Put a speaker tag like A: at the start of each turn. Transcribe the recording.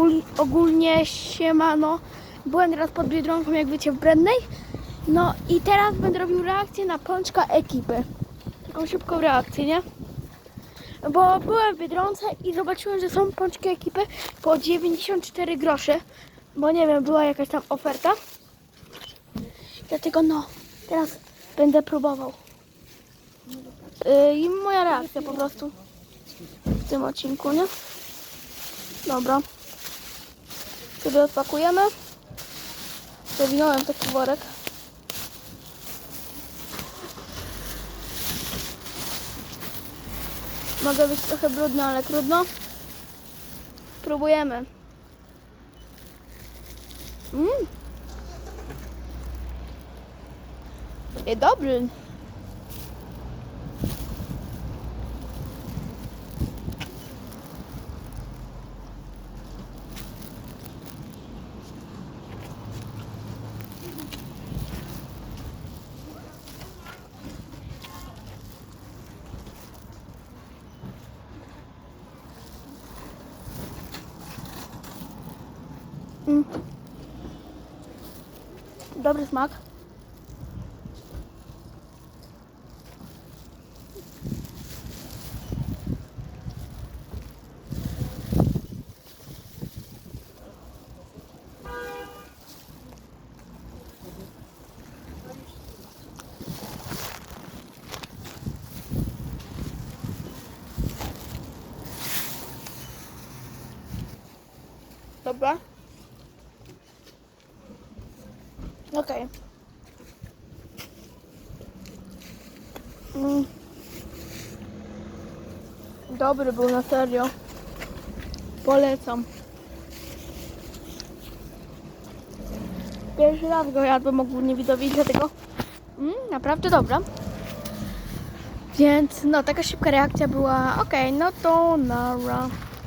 A: Ogól- Ogólnie siemano. Byłem teraz pod Biedronką, jak wiecie, w Brednej. No i teraz będę robił reakcję na pączka ekipy. Taką szybką reakcję, nie? Bo byłem w Biedronce i zobaczyłem, że są pączki ekipy po 94 grosze. Bo nie wiem, była jakaś tam oferta. Dlatego no, teraz będę próbował. Yy, I moja reakcja po prostu w tym odcinku, nie? Dobra. Sobie odpakujemy. Zawinąłem taki worek. Mogę być trochę brudny, ale trudno. Próbujemy. Mmm. Jest dobry. Mm. Dobry smak. Okej. Mm. Dobry był na serio. Polecam. Pierwszy raz go jadłem ogólnie widowi, dlatego mm, naprawdę dobra. Więc no, taka szybka reakcja była. Okej, no to nara.